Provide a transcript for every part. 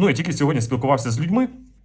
Ну я тільки сьогодні спілкувався з людьми.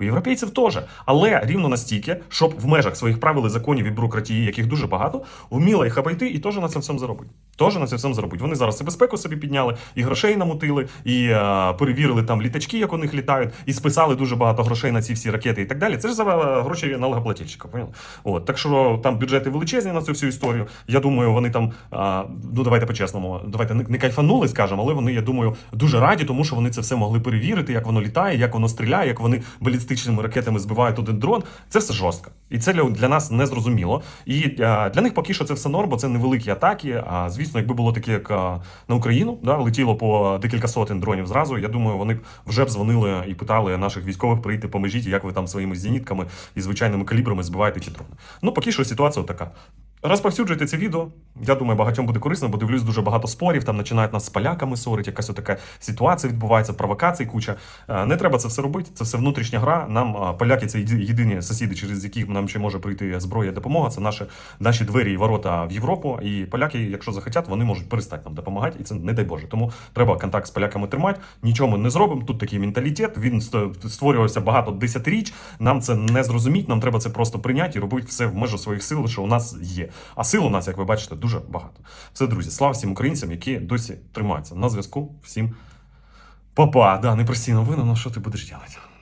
У європейців теж, але рівно настільки, щоб в межах своїх правил і законів і бюрократії, яких дуже багато, вміла їх обійти і теж на це всьому заробити. Теж на це всьому заробити. Вони зараз і безпеку собі підняли, і грошей намутили, і е, перевірили там літачки, як у них літають, і списали дуже багато грошей на ці всі ракети і так далі. Це ж за е, гроші налогоплательщика. Поняли? От так що там бюджети величезні на цю всю історію. Я думаю, вони там а, ну давайте по-чесному, давайте не, кайфанули, скажемо, але вони, я думаю, дуже раді, тому що вони це все могли перевірити, як воно літає, як воно стріляє, як вони балістичними ракетами збивають один дрон. Це все жорстко. І це для, нас не зрозуміло. І а, для них поки що це все норм, бо це невеликі атаки. А звісно, якби було таке, як на Україну, да, летіло по декілька сотень дронів зразу. Я думаю, вони вже б дзвонили і питали наших військових прийти поможіть, як ви там своїми зенітками і звичайними калібрами збиваєте ті дрони. Ну, поки що ситуація така. Розповсюджуйте це відео. Я думаю, багатьом буде корисно, бо дивлюсь дуже багато спорів. Там починають нас з поляками ссорити, якась така ситуація відбувається, провокацій куча. Е, Не треба це все робити. Це все внутрішня гра. Нам поляки це єдині сусіди, через яких нам ще може прийти зброя допомога. Це наші, наші двері і ворота в Європу. І поляки, якщо захотять, вони можуть перестати нам допомагати. І це не дай Боже. Тому треба контакт з поляками тримати. Нічого ми не зробимо. Тут такий менталітет. Він ст- створювався багато десятиріч. Нам це не зрозуміть. Нам треба це просто прийняти і робити все в межу своїх сил, що у нас є. А сил у нас, як ви бачите, дуже багато. Все, друзі, слава всім українцям, які досі тримаються на зв'язку. Всім па-па. Да, непрості новини, ну що ти будеш робити?